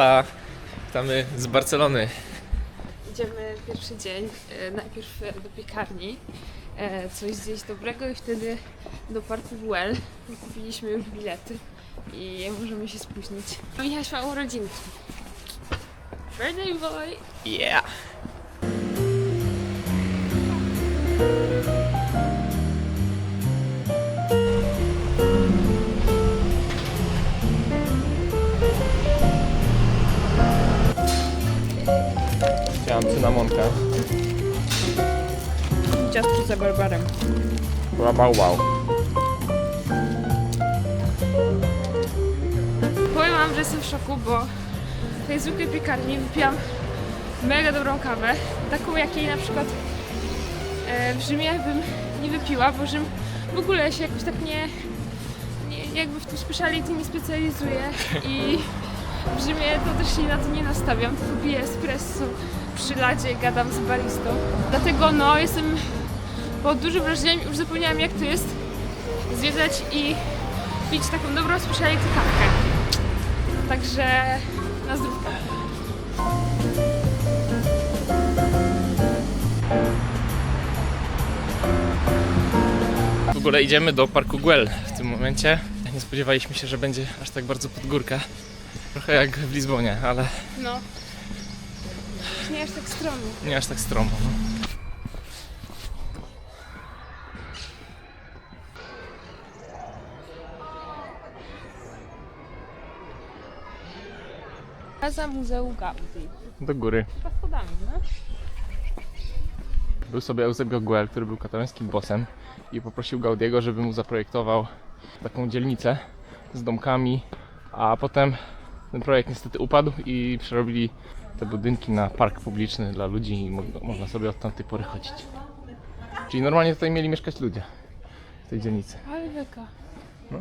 Hola! Witamy z Barcelony. Idziemy pierwszy dzień, e, najpierw e, do piekarni, e, coś zjeść dobrego i wtedy do parku Well. Kupiliśmy już bilety i możemy się spóźnić. Michaś ma urodzinki. Birthday boy! Yeah! Chciałam cynamonkę. Ciastko za barbarem. Wow, wow, wow. Powiem wam, że jestem w szoku, bo w tej zwykłej piekarni wypiłam mega dobrą kawę. Taką, jakiej na przykład e, w Rzymie bym nie wypiła, bo Rzym w ogóle się jakoś tak nie, nie jakby w tym speciality nie specjalizuje i w Rzymie to też się na to nie nastawiam, tylko piję espresso przy ladzie, gadam z baristą. Dlatego no, jestem pod dużym wrażeniem, już zapomniałam jak to jest zwiedzać i pić taką dobrą speciality kawkę. Także na zdrówkę. W ogóle idziemy do parku Güell w tym momencie. Nie spodziewaliśmy się, że będzie aż tak bardzo pod górkę. Trochę jak w Lizbonie, ale No. Już nie aż tak stromnie. nie aż tak stromo. No. Casa Muzeum Gaudi. Do góry. Chyba schodami, no? Był sobie Eusebio Guel, który był katalońskim bossem i poprosił Gaudiego, żeby mu zaprojektował taką dzielnicę z domkami, a potem ten projekt niestety upadł i przerobili te budynki na park publiczny dla ludzi i mo- można sobie od tamtej pory chodzić. Czyli normalnie tutaj mieli mieszkać ludzie w tej dzielnicy. Ale beka. No.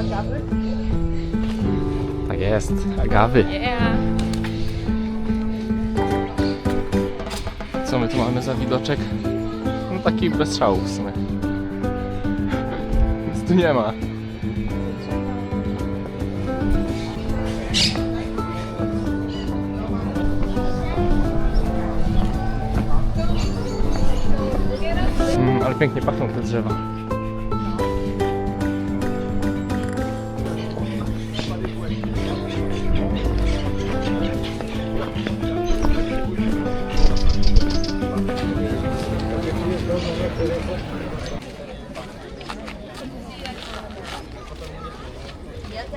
Agawy? Tak jest, agawy. Yeah. Co my tu mamy za widoczek? No taki bez szału w sumie. Nic tu nie ma. Ale pięknie pachną te drzewa.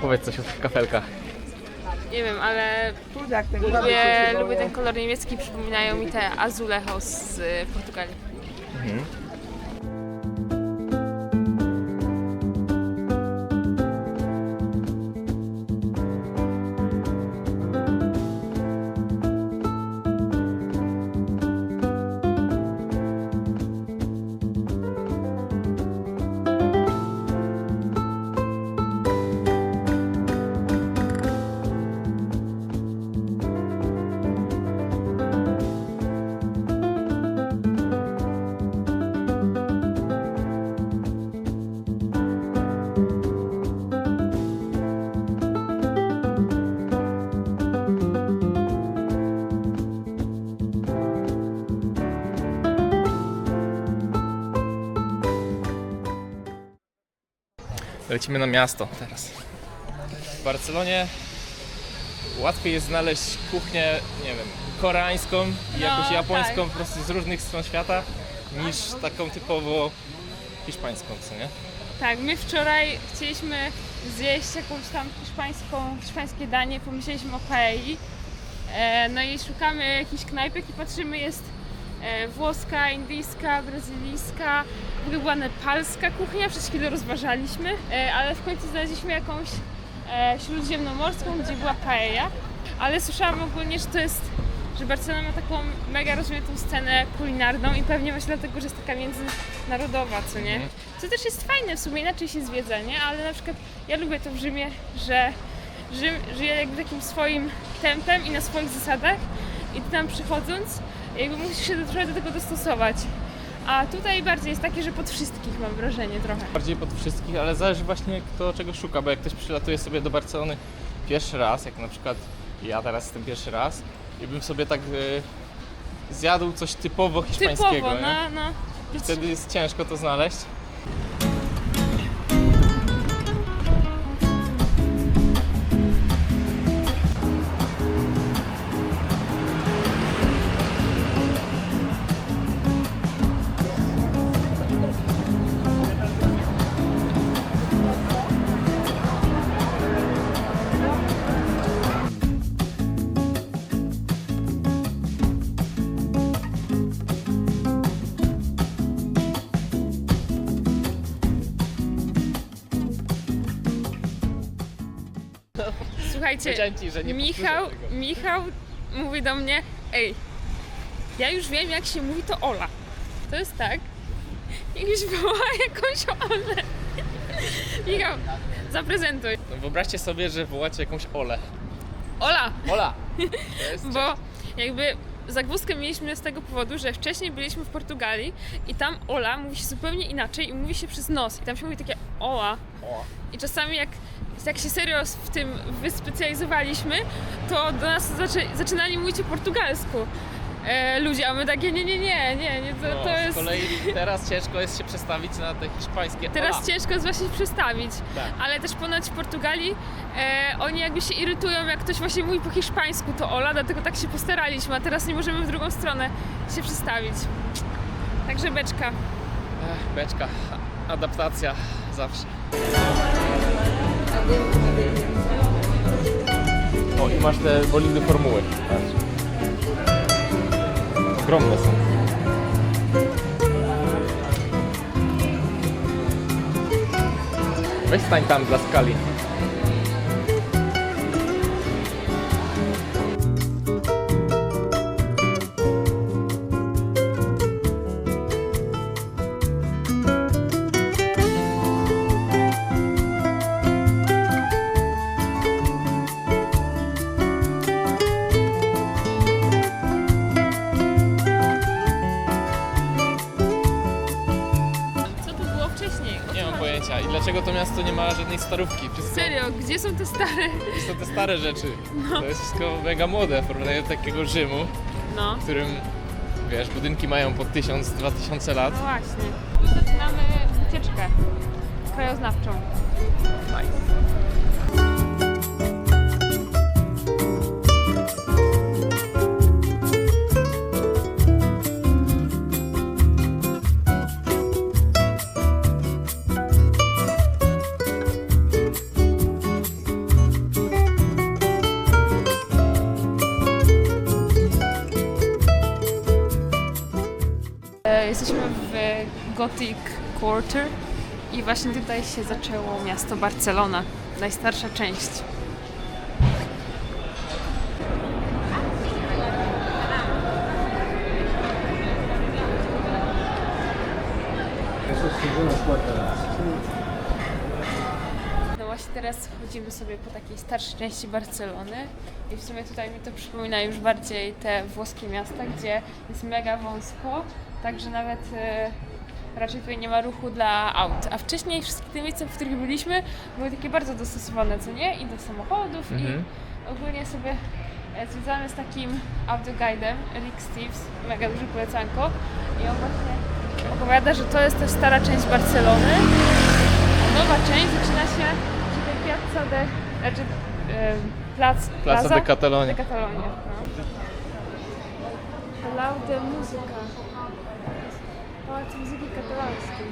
Powiedz coś o tych kafelkach. Nie wiem, ale lubię, lubię ten kolor niemiecki, przypominają mi te azulejos z y, Portugalii. Mhm. Lecimy na miasto teraz. W Barcelonie łatwiej jest znaleźć kuchnię, nie wiem, koreańską i No, jakąś japońską tak. po prostu z różnych stron świata niż taką typowo hiszpańską, co nie? Tak, my wczoraj chcieliśmy zjeść jakąś tam hiszpańską, hiszpańskie danie, pomyśleliśmy o paelli. E, no i szukamy jakichś knajpek i patrzymy, jest e, włoska, indyjska, brazylijska, w ogóle była nepalska kuchnia, przez chwilę rozważaliśmy, e, ale w końcu znaleźliśmy jakąś e, śródziemnomorską, gdzie była paella. Ale słyszałam ogólnie, że to jest, że Barcelona ma taką mega rozwiniętą scenę kulinarną i pewnie właśnie dlatego, że jest taka międzynarodowa, co nie? Mhm. Co też jest fajne, w sumie inaczej się zwiedza, nie? Ale na przykład ja lubię to w Rzymie, że Rzym żyje jakby takim swoim tempem i na swoich zasadach i ty tam przychodząc, jakby musisz się trochę do tego dostosować. A tutaj bardziej jest takie, że pod wszystkich mam wrażenie trochę. Bardziej pod wszystkich, ale zależy właśnie kto czego szuka, bo jak ktoś przylatuje sobie do Barcelony pierwszy raz, jak na przykład ja teraz jestem pierwszy raz i bym sobie tak e, zjadł coś typowo hiszpańskiego, Typowo, nie? no, no. Wtedy jest ciężko to znaleźć. Słuchajcie, Powiedziałem ci, że nie Michał, powtórzę tego. Michał mówi do mnie, ej, ja już wiem jak się mówi to Ola. To jest tak, jakbyś woła jakąś Olę. Michał, zaprezentuj. No wyobraźcie sobie, że wołacie jakąś Olę. Ola, Ola! To jest bo jakby zagwozdkę mieliśmy z tego powodu, że wcześniej byliśmy w Portugalii i tam Ola mówi się zupełnie inaczej i mówi się przez nos. I tam się mówi takie Ola. O. I czasami jak, jak się serio w tym wyspecjalizowaliśmy, to do nas zaczę, zaczynali mówić po portugalsku e, ludzie, a my takie nie, nie, nie, nie, nie to, No, to jest... Z kolei teraz ciężko jest się przestawić na te hiszpańskie Teraz Ola. ciężko jest właśnie przestawić, Tak. ale też ponoć w Portugalii e, oni jakby się irytują, jak ktoś właśnie mówi po hiszpańsku, to Ola, dlatego tak się postaraliśmy, a teraz nie możemy w drugą stronę się przestawić. Także beczka. Ech, beczka. Adaptacja zawsze. O, i masz te boliny formuły. Patrz. Ogromne są. Weź stań tam dla skali. Nie ma żadnej starówki? Wszystko Serio, gdzie są te stare? są te stare rzeczy. To jest wszystko mega młode w porównaniu do takiego Rzymu, No. w którym wiesz, budynki mają po 1000-2000 lat. No właśnie. Zaczynamy wycieczkę krajoznawczą. E, Gothic Quarter i właśnie tutaj się zaczęło miasto Barcelona, najstarsza część. No właśnie teraz chodzimy sobie po takiej starszej części Barcelony i w sumie tutaj mi to przypomina już bardziej te włoskie miasta, gdzie jest mega wąsko, także nawet e, raczej tutaj nie ma ruchu dla aut. A wcześniej wszystkie te miejsca, w których byliśmy, były takie bardzo dostosowane, co nie? I do samochodów Mhm. i ogólnie sobie e, zwiedzamy z takim autoguidem, Rick Steves, mega duże polecanko i on właśnie opowiada, że to jest też stara część Barcelony, a nowa część zaczyna się przy tej Piazza de... Znaczy, e, plac, Plaza de Catalonia. de Catalonia. No. partimizi dikkate almıştık.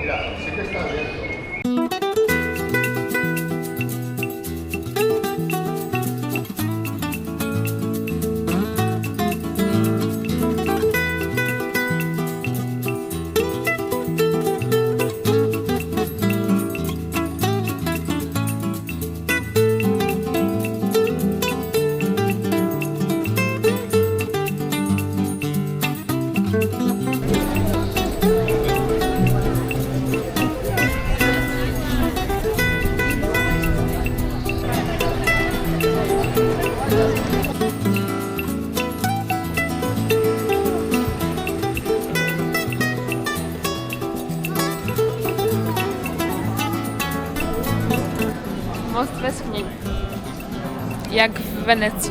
Mira, sé que está bien. Katalońskiej. jak w Wenecji.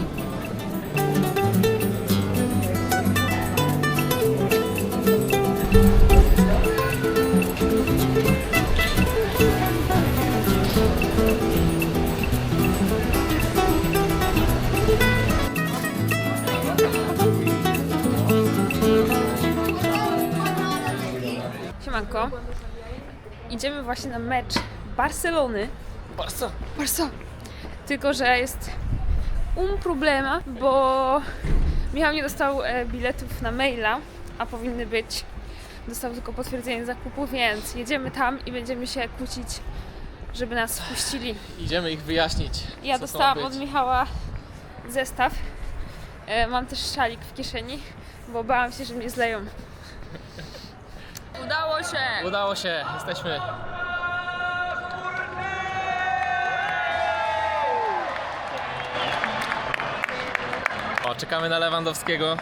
Siemanko. Idziemy właśnie na mecz Barcelony. Barca. Tylko, że jest un problema, bo Michał nie dostał e, biletów na maila, a powinny być. Dostał tylko potwierdzenie zakupu, więc jedziemy tam i będziemy się kłócić, żeby nas wpuścili. Idziemy ich wyjaśnić. Ja co to dostałam od. Michała zestaw. E, mam też szalik w kieszeni, bo bałam się, że mnie zleją. Udało się! Udało się, jesteśmy. Czekamy na Lewandowskiego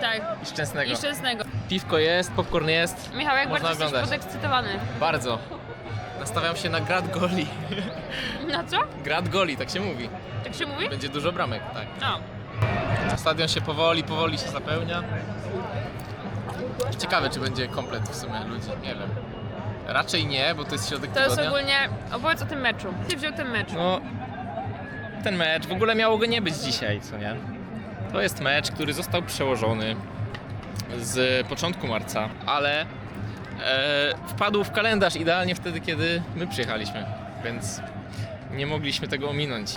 Tak, i Szczęsnego. i szczęsnego. Piwko jest, popcorn jest. Michał, jak Można bardzo jesteś oglądać. podekscytowany. Bardzo. Nastawiam się na grad goli. Na co? Grad goli, tak się mówi. Tak się mówi? Będzie dużo bramek, tak. No. Stadion się powoli, powoli się zapełnia. Ciekawe, czy będzie komplet w sumie ludzi, nie wiem. Raczej nie, bo to jest środek To jest tygodnia. ogólnie. Opowiedz o tym meczu. Ty wziął ten mecz. No, ten mecz w ogóle miało go nie być dzisiaj, co nie? To jest mecz, który został przełożony z początku marca, ale e, wpadł w kalendarz idealnie wtedy, kiedy my przyjechaliśmy, więc nie mogliśmy tego ominąć.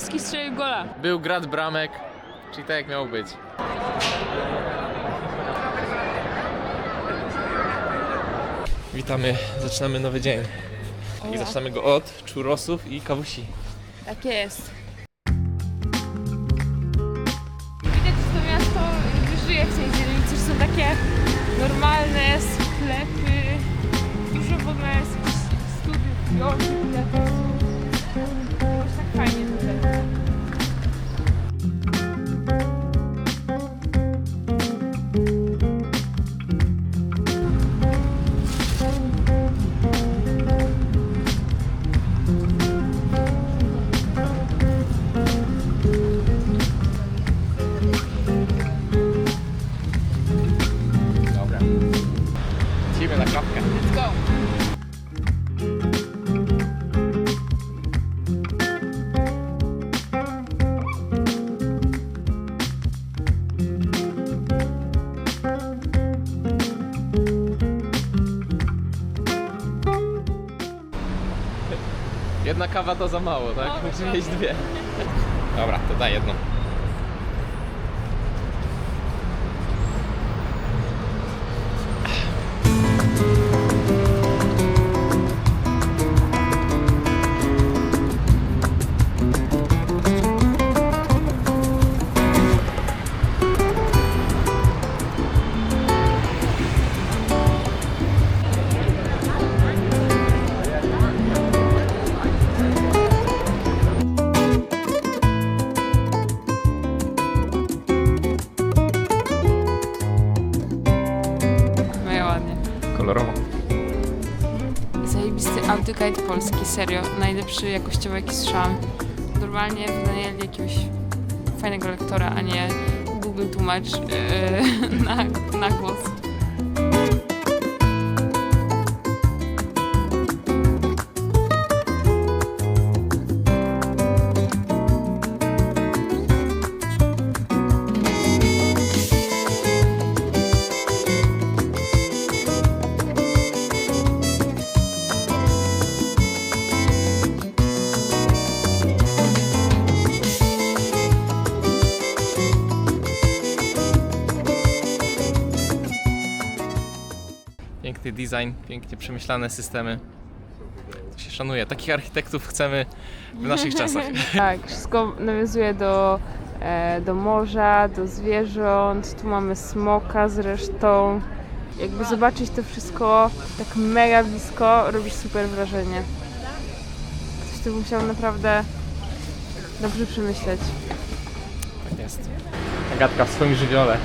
Lewandowski strzelił gola. Był grad bramek, czyli tak jak miało być. Witamy, zaczynamy nowy dzień. I zaczynamy go od churrosów i kawusi. Tak jest. Kawa to za mało, tak? No, dokładnie. mieć dwie. Dobra, to daj jedną. Polski, serio. Najlepszy jakościowo jaki słyszałam. Normalnie wynajęli jakiegoś fajnego lektora, a nie Google tłumacz yy, na, na głos. Piękny design, pięknie przemyślane systemy. To się szanuje. Takich architektów chcemy w naszych czasach. Tak, wszystko nawiązuje do, e, do morza, do zwierząt. Tu mamy smoka zresztą. Jakby zobaczyć to wszystko tak mega blisko, robisz super wrażenie. Ktoś to musiał naprawdę dobrze przemyśleć. Tak jest. Agatka w swoim żywiole.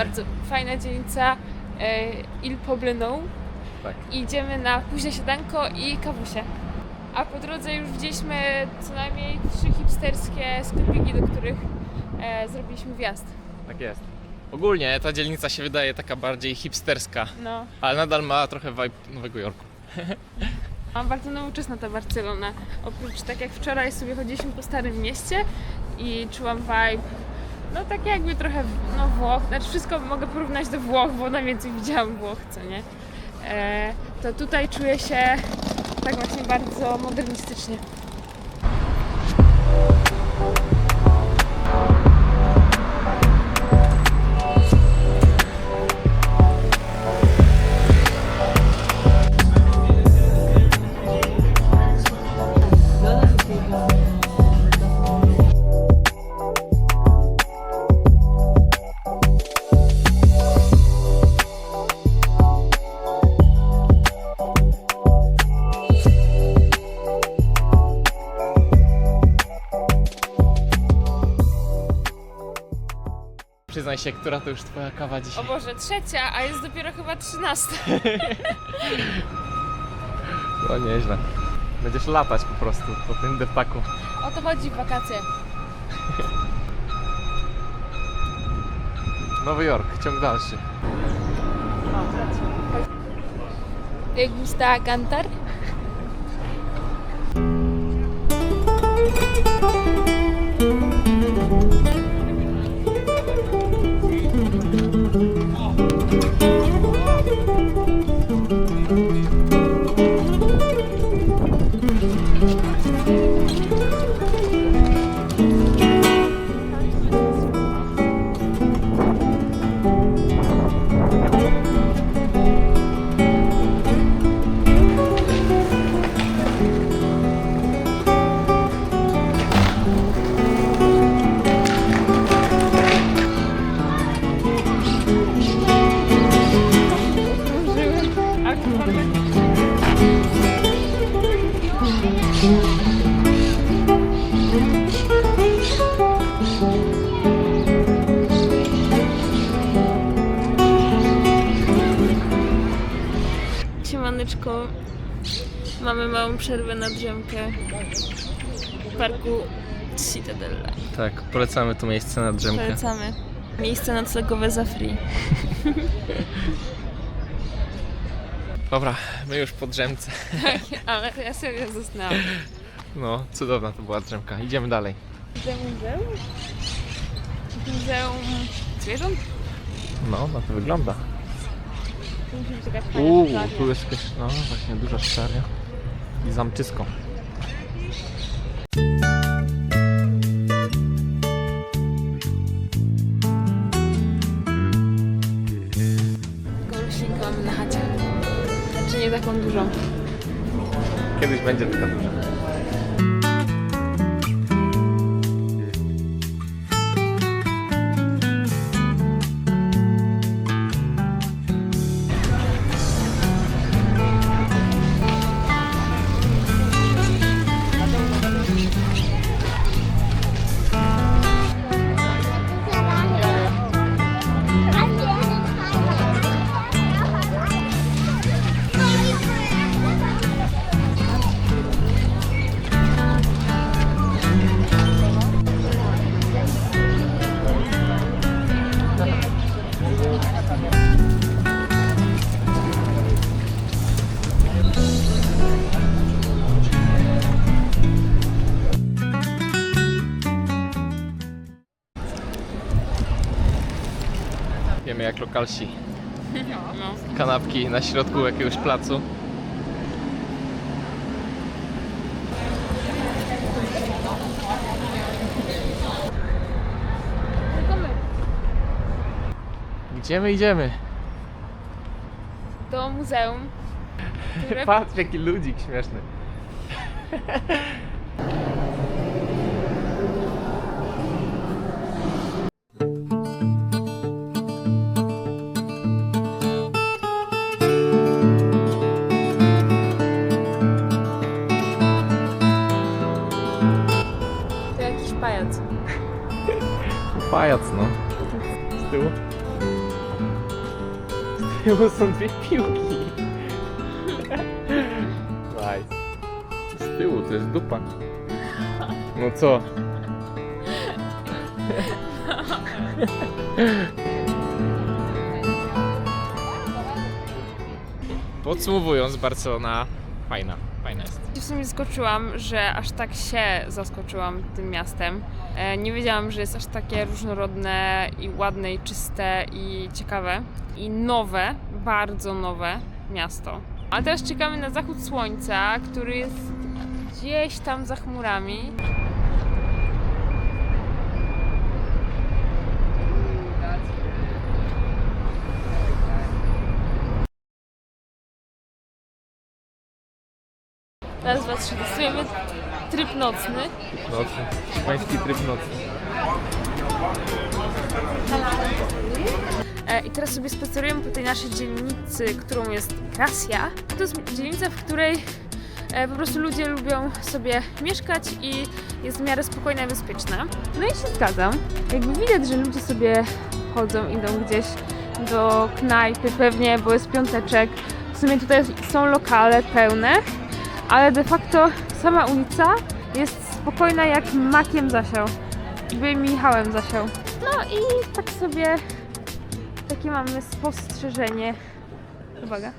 Bardzo fajna dzielnica e, Il Poblenou. Tak. Idziemy na późne siadanko i kawusie. A po drodze już widzieliśmy co najmniej trzy hipsterskie sklepiki, do których e, zrobiliśmy wjazd. Tak jest. Ogólnie ta dzielnica się wydaje taka bardziej hipsterska, No, ale nadal ma trochę vibe Nowego Jorku. mam bardzo nowoczesna ta Barcelona. Oprócz tak jak wczoraj sobie chodziliśmy po Starym Mieście i czułam vibe, no tak jakby trochę no Włoch, znaczy wszystko mogę porównać do Włoch, bo najwięcej widziałam Włoch, co nie? E, to tutaj czuję się tak właśnie bardzo modernistycznie. Się, która to już twoja kawa dzisiaj. O Boże, trzecia, a jest dopiero chyba trzynasta. O nieźle. Będziesz latać po prostu po tym deptaku. O to chodzi w wakacje. Nowy Jork, ciąg dalszy. ¿Te gusta cantar? Przerwę na drzemkę w parku Citadella. Tak, polecamy to miejsce na drzemkę. Polecamy. Miejsce noclegowe za free. Dobra, my już po drzemce. Ale ja serio zasnęłam. No, cudowna to była drzemka. Idziemy dalej. Muzeum? Muzeum zwierząt? No, na to wygląda. To musi być jakaś fajna Uuu, szklarnia. tu jest jakaś, no właśnie duża szklarnia. I zamczysko. Mamy na chacie. Znaczy nie taką dużą. Kiedyś będzie taka duża. Jak lokalsi. No. Kanapki na środku jakiegoś placu. Gdzie my idziemy? Do muzeum, które Patrz jaki ludzik śmieszny. Tyłu są dwie piłki. Nice. Z tyłu to jest dupa. No co? Podsumowując, Barcelona fajna, fajna jest. W sumie zaskoczyłam, że aż tak się zaskoczyłam tym miastem. E, Nie wiedziałam, że jest aż takie różnorodne i ładne, i czyste, i ciekawe. I nowe, bardzo nowe miasto. A teraz czekamy na zachód słońca, który jest gdzieś tam za chmurami. Raz, dwa, trzy. Tryb nocny. Nocny. Pański tryb nocny. E, I teraz sobie spacerujemy po tej naszej dzielnicy, którą jest Gracia. To jest dzielnica, w której e, po prostu ludzie lubią sobie mieszkać i jest w miarę spokojna i bezpieczna. No i się zgadzam. Jakby widać, że ludzie sobie chodzą, idą gdzieś do knajpy pewnie, bo jest piąteczek. W sumie tutaj są lokale pełne, ale de facto sama ulica jest spokojna jak makiem zasiał. Jakby Michałem zasiał. No i tak sobie takie mamy spostrzeżenie. Uwaga.